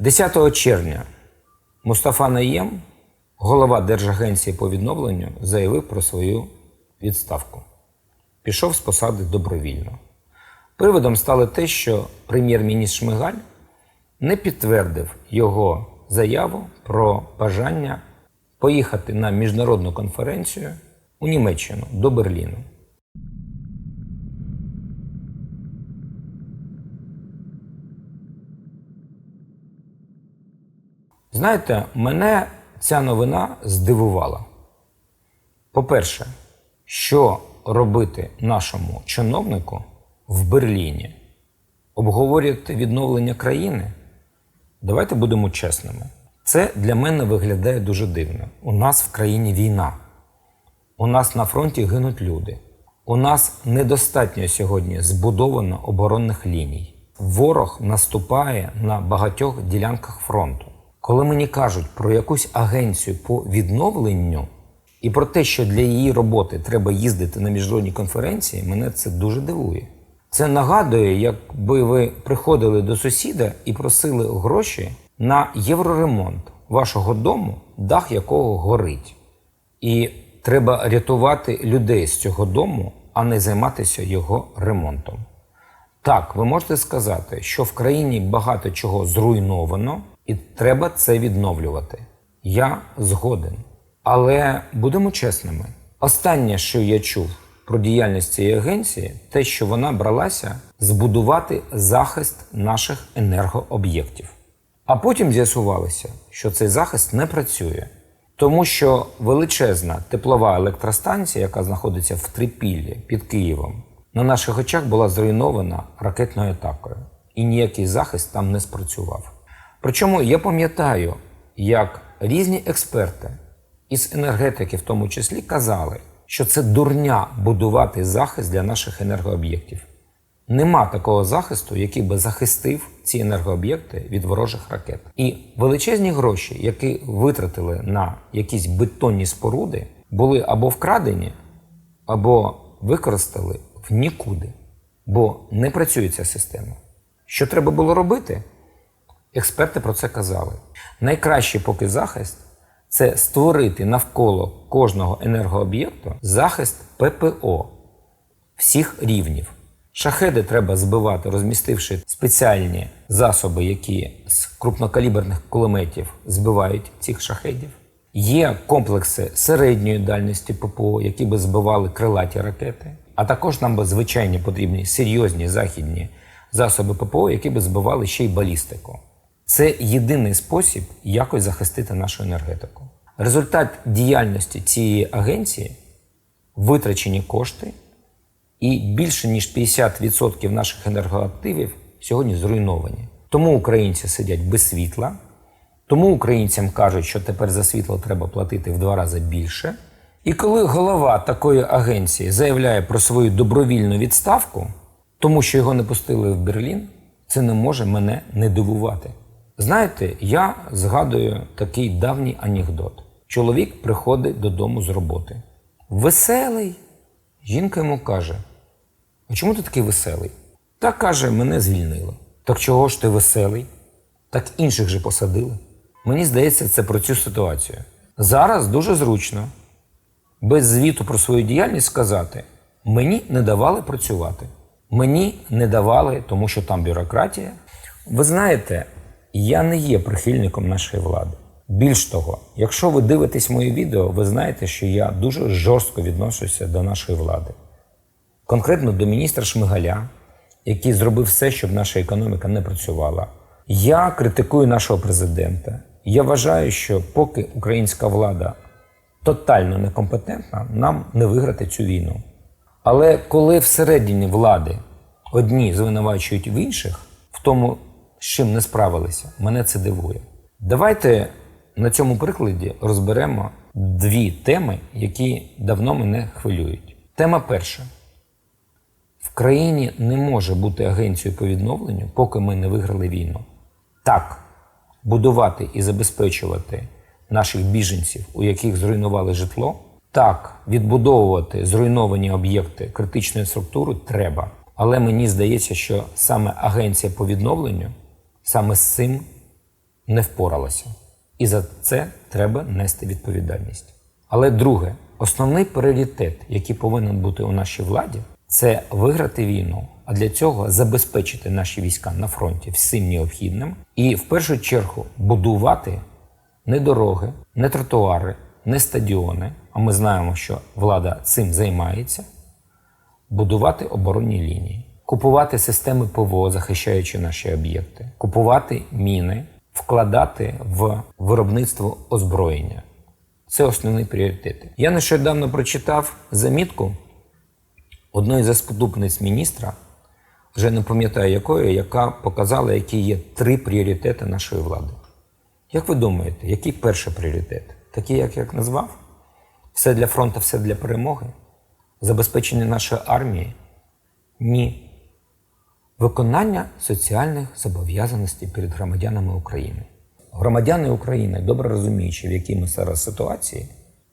10 червня Мустафа Наєм, голова Держагенції по відновленню, заявив про свою відставку. Пішов з посади добровільно. Приводом стало те, що прем'єр-міністр Шмигаль не підтвердив його заяву про бажання поїхати на міжнародну конференцію у Німеччину до Берліну. Знаєте, мене ця новина здивувала. По-перше, що робити нашому чиновнику в Берліні? Обговорювати відновлення країни? Давайте будемо чесними. Це для мене виглядає дуже дивно. У нас в країні війна. У нас на фронті гинуть люди. У нас недостатньо сьогодні збудовано оборонних ліній. Ворог наступає на багатьох ділянках фронту. Коли мені кажуть про якусь агенцію по відновленню і про те, що для її роботи треба їздити на міжнародні конференції, мене це дуже дивує. Це нагадує, якби ви приходили до сусіда і просили гроші на євроремонт вашого дому, дах якого горить. І треба рятувати людей з цього дому, а не займатися його ремонтом. Так, ви можете сказати, що в країні багато чого зруйновано, і треба це відновлювати. Я згоден. Але будемо чесними. Останнє, що я чув про діяльність цієї агенції, те, що вона бралася збудувати захист наших енергооб'єктів. А потім з'ясувалося, що цей захист не працює, тому що величезна теплова електростанція, яка знаходиться в Трипіллі під Києвом, на наших очах була зруйнована ракетною атакою, і ніякий захист там не спрацював. Причому я пам'ятаю, як різні експерти із енергетики, в тому числі, казали, що це дурня будувати захист для наших енергооб'єктів. Нема такого захисту, який би захистив ці енергооб'єкти від ворожих ракет. І величезні гроші, які витратили на якісь бетонні споруди, були або вкрадені, або використали в нікуди, бо не працює ця система. Що треба було робити? Експерти про це казали. Найкращий поки захист це створити навколо кожного енергооб'єкту захист ППО всіх рівнів. Шахеди треба збивати, розмістивши спеціальні засоби, які з крупнокаліберних кулеметів збивають цих шахедів. Є комплекси середньої дальності ППО, які би збивали крилаті ракети. А також нам би звичайні потрібні серйозні західні засоби ППО, які би збивали ще й балістику. Це єдиний спосіб якось захистити нашу енергетику. Результат діяльності цієї агенції витрачені кошти, і більше ніж 50% наших енергоактивів сьогодні зруйновані. Тому українці сидять без світла, тому українцям кажуть, що тепер за світло треба платити в два рази більше. І коли голова такої агенції заявляє про свою добровільну відставку, тому що його не пустили в Берлін, це не може мене не дивувати. Знаєте, я згадую такий давній анекдот. Чоловік приходить додому з роботи. Веселий. Жінка йому каже: А чому ти такий веселий? Та каже, мене звільнили. Так чого ж ти веселий? Так інших же посадили. Мені здається, це про цю ситуацію. Зараз дуже зручно без звіту про свою діяльність сказати: мені не давали працювати. Мені не давали, тому що там бюрократія. Ви знаєте, я не є прихильником нашої влади. Більш того, якщо ви дивитесь мої відео, ви знаєте, що я дуже жорстко відношуся до нашої влади. Конкретно до міністра Шмигаля, який зробив все, щоб наша економіка не працювала. Я критикую нашого президента. Я вважаю, що поки українська влада тотально некомпетентна, нам не виграти цю війну. Але коли всередині влади одні звинувачують в інших, в тому, з чим не справилися, мене це дивує. Давайте на цьому прикладі розберемо дві теми, які давно мене хвилюють. Тема перша. В країні не може бути агенцією по відновленню, поки ми не виграли війну. Так, будувати і забезпечувати наших біженців, у яких зруйнували житло. Так, відбудовувати зруйновані об'єкти критичної структури треба. Але мені здається, що саме агенція по відновленню саме з цим не впоралася. І за це треба нести відповідальність. Але друге, основний пріоритет, який повинен бути у нашій владі, це виграти війну, а для цього забезпечити наші війська на фронті всім необхідним і в першу чергу будувати не дороги, не тротуари, не стадіони. А ми знаємо, що влада цим займається. Будувати оборонні лінії, купувати системи ПВО, захищаючи наші об'єкти, купувати міни, вкладати в виробництво озброєння. Це основні пріоритети. Я нещодавно прочитав замітку одної заступниць міністра, вже не пам'ятаю якої, яка показала, які є три пріоритети нашої влади. Як ви думаєте, який перший пріоритет? Такий, як я назвав? Все для фронту, все для перемоги? Забезпечення нашої армії? Ні. Виконання соціальних зобов'язаностей перед громадянами України. Громадяни України, добре розуміючи, в якій ми зараз ситуації,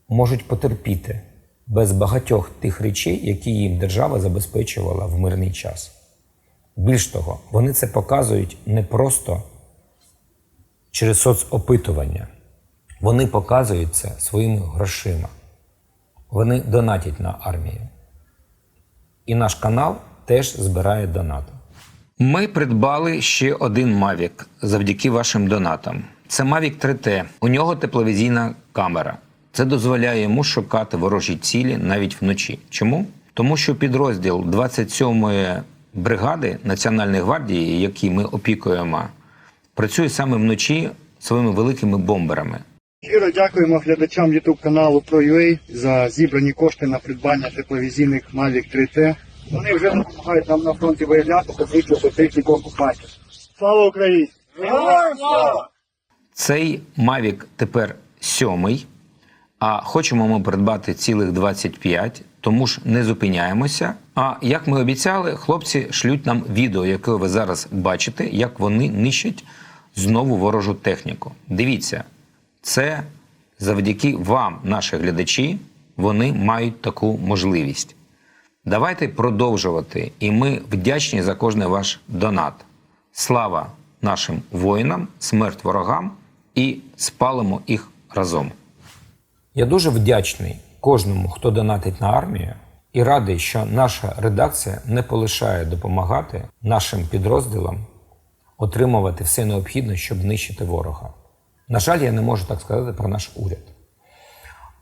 можуть потерпіти без багатьох тих речей, які їм держава забезпечувала в мирний час. Більш того, вони це показують не просто через соцопитування. Вони показують це своїми грошима. Вони донатять на армію. І наш канал теж збирає донати. Ми придбали ще один Mavic завдяки вашим донатам. Це Mavic 3T. У нього тепловізійна камера. Це дозволяє йому шукати ворожі цілі навіть вночі. Чому? Тому що підрозділ 27-ї бригади Національної гвардії, який ми опікуємо, працює саме вночі своїми великими бомберами. Щиро дякуємо глядачам YouTube каналу ProUA за зібрані кошти на придбання тепловізійних Mavic 3T. Вони вже допомагають нам на фронті виявляти та знищувати техніку окупантів. Слава Україні! Героям слава! Цей Mavic тепер сьомий, а хочемо ми придбати цілих 25, тому ж не зупиняємося. А як ми обіцяли, хлопці шлють нам відео, яке ви зараз бачите, як вони нищать знову ворожу техніку. Дивіться, це завдяки вам, наші глядачі, вони мають таку можливість. Давайте продовжувати, і ми вдячні за кожний ваш донат. Слава нашим воїнам, смерть ворогам і спалимо їх разом. Я дуже вдячний кожному, хто донатить на армію, і радий, що наша редакція не полишає допомагати нашим підрозділам отримувати все необхідне, щоб нищити ворога. На жаль, я не можу так сказати про наш уряд.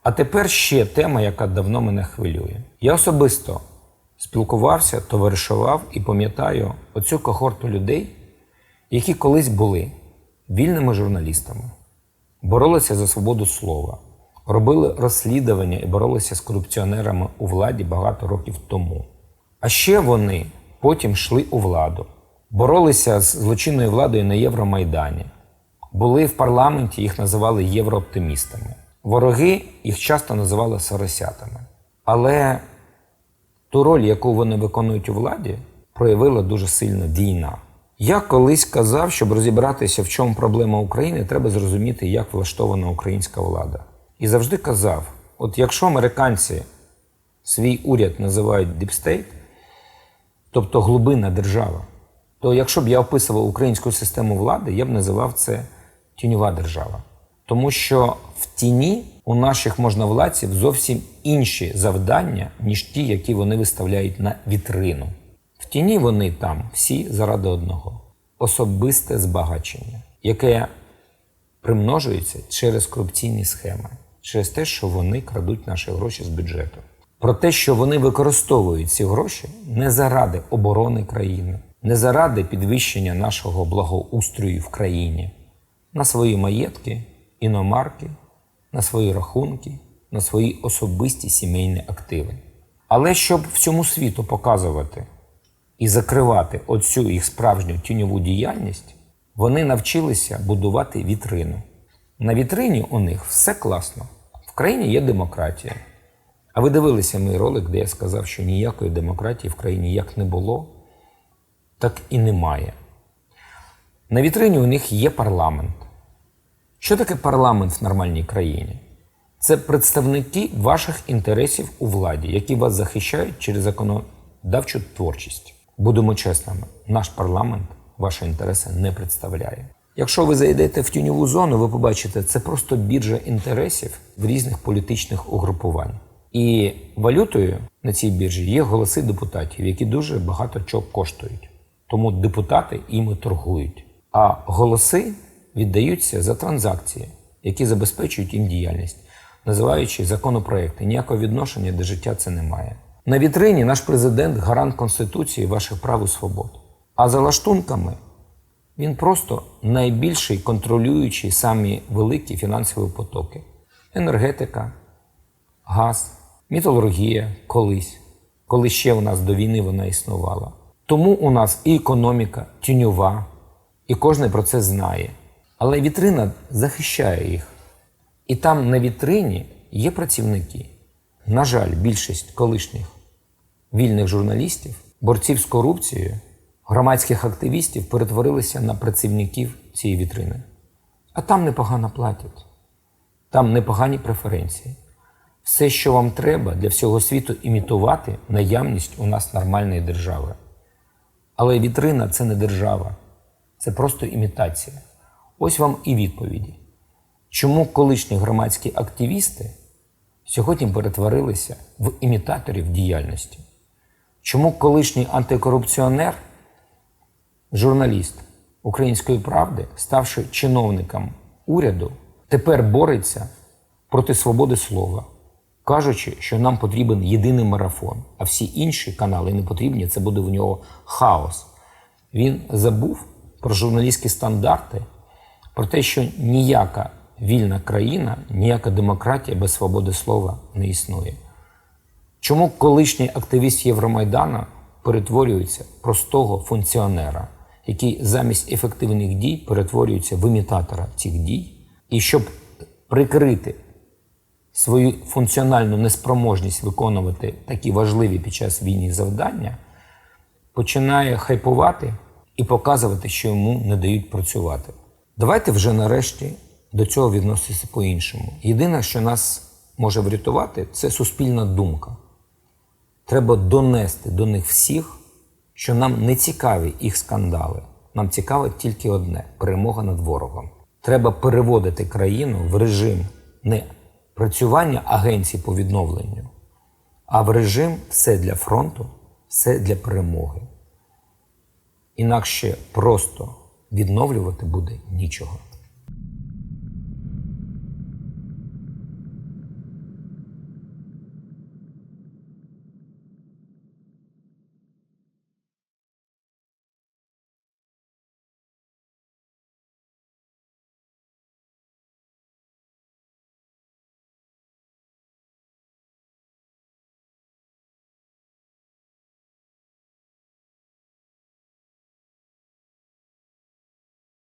А тепер ще тема, яка давно мене хвилює. Я особисто спілкувався, товаришував і пам'ятаю оцю когорту людей, які колись були вільними журналістами, боролися за свободу слова, робили розслідування і боролися з корупціонерами у владі багато років тому. А ще вони потім йшли у владу, боролися з злочинною владою на Євромайдані, були в парламенті, їх називали єврооптимістами. Вороги їх часто називали соросятами. Але ту роль, яку вони виконують у владі, проявила дуже сильно війна. Я колись казав, щоб розібратися, в чому проблема України, треба зрозуміти, як влаштована українська влада. І завжди казав: от якщо американці свій уряд називають Deep State, тобто глибинна держава, то якщо б я описував українську систему влади, я б називав це тіньова держава. Тому що в тіні у наших можновладців зовсім інші завдання, ніж ті, які вони виставляють на вітрину. В тіні вони там всі заради одного особисте збагачення, яке примножується через корупційні схеми, через те, що вони крадуть наші гроші з бюджету. Про те, що вони використовують ці гроші не заради оборони країни, не заради підвищення нашого благоустрою в країні, на свої маєтки, іномарки, на свої рахунки, на свої особисті сімейні активи. Але щоб всьому світу показувати і закривати оцю їх справжню тіньову діяльність, вони навчилися будувати вітрину. На вітрині у них все класно. В країні є демократія. А ви дивилися мій ролик, де я сказав, що ніякої демократії в країні як не було, так і немає. На вітрині у них є парламент. Що таке парламент в нормальній країні? Це представники ваших інтересів у владі, які вас захищають через законодавчу творчість. Будемо чесними, наш парламент ваші інтереси не представляє. Якщо ви зайдете в тіньову зону, ви побачите, це просто біржа інтересів в різних політичних угрупувань. І валютою на цій біржі є голоси депутатів, які дуже багато чого коштують. Тому депутати іми торгують. А голоси віддаються за транзакції, які забезпечують їм діяльність, називаючи законопроекти. Ніякого відношення до життя це не має. На вітрині наш президент гарант Конституції ваших прав і свобод. А за лаштунками він просто найбільший контролюючий самі великі фінансові потоки: енергетика, газ, металургія колись, коли ще у нас до війни вона існувала. Тому у нас і економіка тіньова, і кожен про це знає. Але вітрина захищає їх. І там на вітрині є працівники. На жаль, більшість колишніх вільних журналістів, борців з корупцією, громадських активістів перетворилися на працівників цієї вітрини. А там непогано платять, там непогані преференції. Все, що вам треба для всього світу, імітувати наявність у нас нормальної держави. Але вітрина це не держава, це просто імітація. Ось вам і відповіді. Чому колишні громадські активісти сьогодні перетворилися в імітаторів діяльності? Чому колишній антикорупціонер, журналіст Української правди, ставши чиновником уряду, тепер бореться проти свободи слова, кажучи, що нам потрібен єдиний марафон, а всі інші канали не потрібні, це буде в нього хаос. Він забув про журналістські стандарти, про те, що ніяка вільна країна, ніяка демократія без свободи слова не існує. Чому колишній активіст Євромайдана перетворюється простого функціонера, який замість ефективних дій перетворюється в імітатора цих дій, і щоб прикрити свою функціональну неспроможність виконувати такі важливі під час війни завдання, починає хайпувати і показувати, що йому не дають працювати. Давайте вже нарешті до цього відноситися по-іншому. Єдине, що нас може врятувати, це суспільна думка. Треба донести до них всіх, що нам не цікаві їх скандали. Нам цікаве тільки одне перемога над ворогом. Треба переводити країну в режим не працювання агенцій по відновленню, а в режим все для фронту, все для перемоги. Інакше просто відновлювати буде нічого.